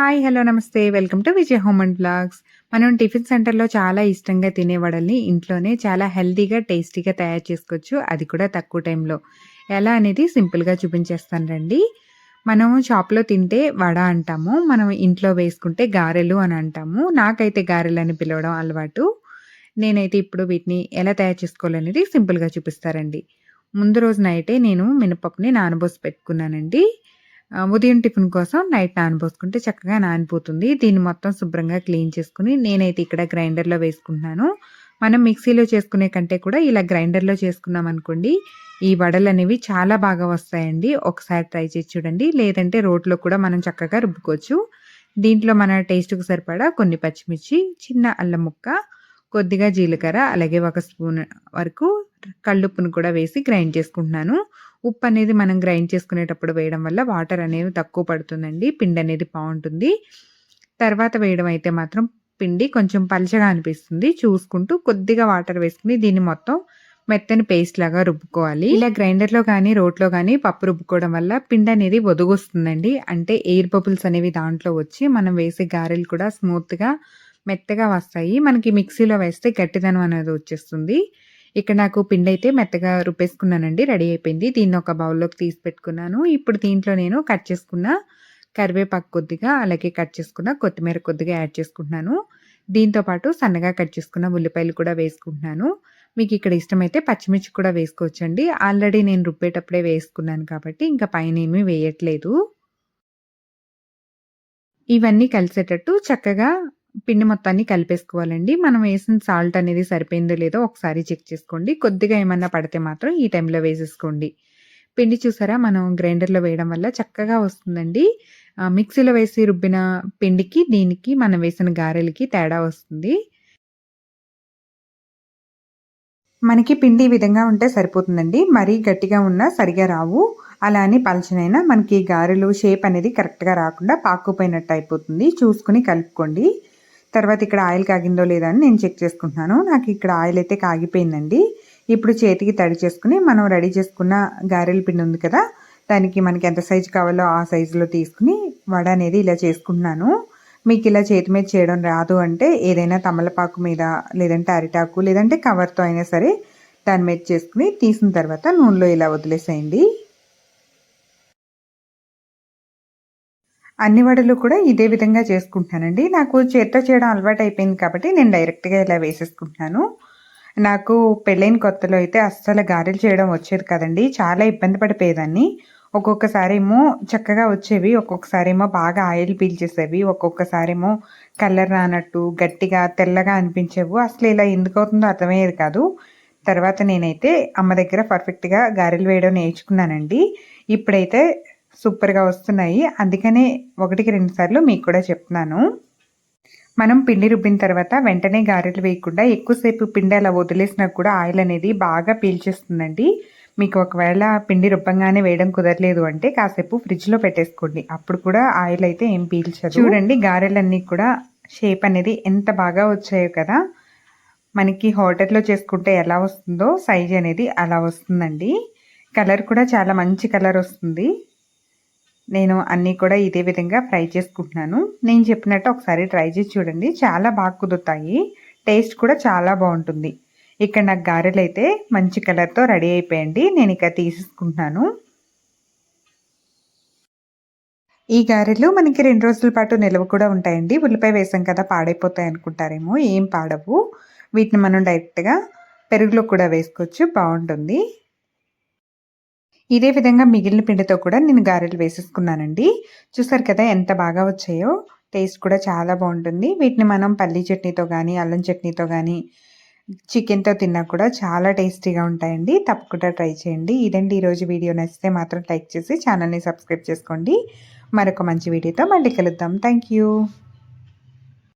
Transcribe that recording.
Hi hello నమస్తే. Welcome to Vijay home and blogs. మనం tiffin సెంటర్లో చాలా ఇష్టంగా తినే వడల్ని ఇంట్లోనే చాలా హెల్తీగా టేస్టీగా తయారు చేసుకోవచ్చు. అది కూడా తక్కువ టైంలో. ఎలా అనేది సింపుల్గా చూపించేస్తాను రండి. మనం షాప్లో తింటే వడ అంటాము. మనం ఇంట్లో వేసుకుంటే గారెలు అని అంటాము. నాకైతే గారెలు అని పిలవడం అలవాటు. నేనైతే ఇప్పుడు వీటిని ఎలా తయారు చేసుకోవాలనేది సింపుల్గా చూపిస్తారండి. ముందు రోజు నైటే నేను మినపప్పుని నానబోసి పెట్టుకున్నానండి. ఉదయం టిఫిన్ కోసం నైట్ నానబోసుకుంటే చక్కగా నానిపోతుంది. దీన్ని మొత్తం శుభ్రంగా క్లీన్ చేసుకుని నేనైతే ఇక్కడ గ్రైండర్లో వేసుకుంటున్నాను. మనం మిక్సీలో చేసుకునే కంటే కూడా ఇలా గ్రైండర్లో చేసుకున్నాం అనుకోండి ఈ వడలు అనేవి చాలా బాగా వస్తాయండి. ఒకసారి ట్రై చేసి చూడండి. లేదంటే రోట్లో కూడా మనం చక్కగా రుబ్బుకోవచ్చు. దీంట్లో మన టేస్ట్కు సరిపడా కొన్ని పచ్చిమిర్చి చిన్న అల్లం ముక్క కొద్దిగా జీలకర్ర అలాగే ఒక స్పూన్ వరకు కళ్ళుప్పును కూడా వేసి గ్రైండ్ చేసుకుంటున్నాను. ఉప్పు అనేది మనం గ్రైండ్ చేసుకునేటప్పుడు వేయడం వల్ల వాటర్ అనేది తక్కువ పడుతుందండి. పిండి అనేది బాగుంటుంది. తర్వాత వేయడం అయితే మాత్రం పిండి కొంచెం పలచగా అనిపిస్తుంది. చూసుకుంటూ కొద్దిగా వాటర్ వేసుకుని దీన్ని మొత్తం మెత్తని పేస్ట్ లాగా రుబ్బుకోవాలి. ఇలా గ్రైండర్లో కానీ రోట్లో కానీ పప్పు రుబ్బుకోవడం వల్ల పిండి అనేది వదుగొస్తుందండి అంటే ఎయిర్ బబుల్స్ అనేవి దాంట్లో వచ్చి మనం వేసే గారెలు కూడా స్మూత్గా మెత్తగా వస్తాయి. మనకి మిక్సీలో వేస్తే గట్టిదనం అనేది వచ్చేస్తుంది. ఇక్కడ నాకు పిండి అయితే మెత్తగా రుబ్బేసుకున్నానండి రెడీ అయిపోయింది. దీన్ని ఒక బౌల్లోకి తీసి పెట్టుకున్నాను ఇప్పుడు దీంట్లో నేను కట్ చేసుకున్న కరివేపాకు కొద్దిగా అలాగే కట్ చేసుకున్న కొత్తిమీర కొద్దిగా యాడ్ చేసుకుంటున్నాను. దీంతో పాటు సన్నగా కట్ చేసుకున్న ఉల్లిపాయలు కూడా వేసుకుంటున్నాను. మీకు ఇక్కడ ఇష్టమైతే పచ్చిమిర్చి కూడా వేసుకోవచ్చండి. ఆల్రెడీ నేను రుబ్బేటప్పుడే వేసుకున్నాను కాబట్టి ఇంకా పైన ఏమీ వేయట్లేదు. ఇవన్నీ కలిసేటట్టు చక్కగా పిండి మొత్తాన్ని కలిపేసుకోవాలండి. మనం వేసిన సాల్ట్ అనేది సరిపోయిందో లేదో ఒకసారి చెక్ చేసుకోండి. కొద్దిగా ఏమన్నా పడితే మాత్రం ఈ టైంలో వేసేసుకోండి. పిండి చూసారా? మనం గ్రైండర్లో వేయడం వల్ల చక్కగా వస్తుందండి. మిక్సీలో వేసి రుబ్బిన పిండికి దీనికి మనం వేసిన గారెలకి తేడా వస్తుంది. మనకి పిండి ఈ విధంగా ఉంటే సరిపోతుందండి. మరీ గట్టిగా ఉన్నా సరిగా రావు. అలా అని పలచనైనా మనకి గారెలు షేప్ అనేది కరెక్ట్గా రాకుండా పాకుపోయినట్టు అయిపోతుంది. చూసుకుని కలుపుకోండి. తర్వాత ఇక్కడ ఆయిల్ కాగిందో లేదో అని నేను చెక్ చేసుకుంటున్నాను. నాకు ఇక్కడ ఆయిల్ అయితే కాగిపోయిందండి. ఇప్పుడు చేతికి తడి చేసుకుని మనం రెడీ చేసుకున్న గారెల పిండి ఉంది కదా దానికి మనకి ఎంత సైజు కావాలో ఆ సైజులో తీసుకుని వడ అనేది ఇలా చేసుకుంటున్నాను. మీకు ఇలా చేతి మీద చేయడం రాదు అంటే ఏదైనా తమలపాకు మీద లేదంటే అరిటాకు లేదంటే కవర్తో అయినా సరే దాని మీద చేసుకుని తీసిన తర్వాత నూనెలో ఇలా వదిలేసేయండి. అన్ని వడలు కూడా ఇదే విధంగా చేసుకుంటానండి నాకు చేత్తో చేయడం అలవాటు అయిపోయింది కాబట్టి నేను డైరెక్ట్గా ఇలా వేసేసుకుంటున్నాను. నాకు పెళ్ళైన కొత్తలో అయితే అస్సలు గారెలు చేయడం వచ్చేది కదండి. చాలా ఇబ్బంది పడిపోయేదాన్ని. ఒక్కొక్కసారి ఏమో చక్కగా వచ్చేవి ఒక్కొక్కసారి ఏమో బాగా ఆయిల్ పీల్చేసేవి ఒక్కొక్కసారి ఏమో కలర్ రానట్టు గట్టిగా తెల్లగా అనిపించేవు. అసలు ఇలా ఎందుకు అవుతుందో అర్థమయ్యేది కాదు. తర్వాత నేనైతే అమ్మ దగ్గర పర్ఫెక్ట్గా గారెలు వేయడం నేర్చుకున్నానండి. ఇప్పుడైతే సూపర్గా వస్తున్నాయి. అందుకనే ఒకటికి రెండు సార్లు మీకు కూడా చెప్తున్నాను. మనం పిండి రుబ్బిన తర్వాత వెంటనే గారెలు వేయకుండా ఎక్కువసేపు పిండి అలా వదిలేసినా కూడా ఆయిల్ అనేది బాగా పీల్చేస్తుందండి. మీకు ఒకవేళ పిండి రుబ్బంగానే వేయడం కుదరలేదు అంటే కాసేపు ఫ్రిడ్జ్లో పెట్టేసుకోండి. అప్పుడు కూడా ఆయిల్ అయితే ఏం పీల్చదు. చూడండి గారెలన్నీ కూడా షేప్ అనేది ఎంత బాగా వచ్చాయో కదా. మనకి హోటల్లో చేసుకుంటే ఎలా వస్తుందో సైజ్ అనేది అలా వస్తుందండి. కలర్ కూడా చాలా మంచి కలర్ వస్తుంది. నేను అన్నీ కూడా ఇదే విధంగా ఫ్రై చేసుకుంటున్నాను. నేను చెప్పినట్టు ఒకసారి ట్రై చేసి చూడండి. చాలా బాగా కుదురుతాయి. టేస్ట్ కూడా చాలా బాగుంటుంది. ఇక్కడ నాకు గారెలు అయితే మంచి కలర్తో రెడీ అయిపోయండి నేను ఇక తీసేసుకుంటున్నాను. ఈ గారెలు మనకి రెండు రోజుల పాటు నిల్వ కూడా ఉంటాయండి. ఉల్లిపాయ వేసాం కదా పాడైపోతాయి అనుకుంటారేమో ఏం పాడవు. వీటిని మనం డైరెక్ట్గా పెరుగులో కూడా వేసుకోవచ్చు. బాగుంటుంది. ఇదే విధంగా మిగిలిన పిండితో కూడా నేను గారెలు వేసేసుకున్నానండి. చూసారు కదా ఎంత బాగా వచ్చాయో? టేస్ట్ కూడా చాలా బాగుంటుంది. వీటిని మనం పల్లీ చట్నీతో కానీ అల్లం చట్నీతో కానీ చికెన్తో తిన్నా కూడా చాలా టేస్టీగా ఉంటాయండి. తప్పకుండా ట్రై చేయండి. ఇదండి ఈరోజు వీడియో. నచ్చితే మాత్రం లైక్ చేసి ఛానల్ని సబ్స్క్రైబ్ చేసుకోండి. మరొక మంచి వీడియోతో మళ్ళీ కలుద్దాం. థ్యాంక్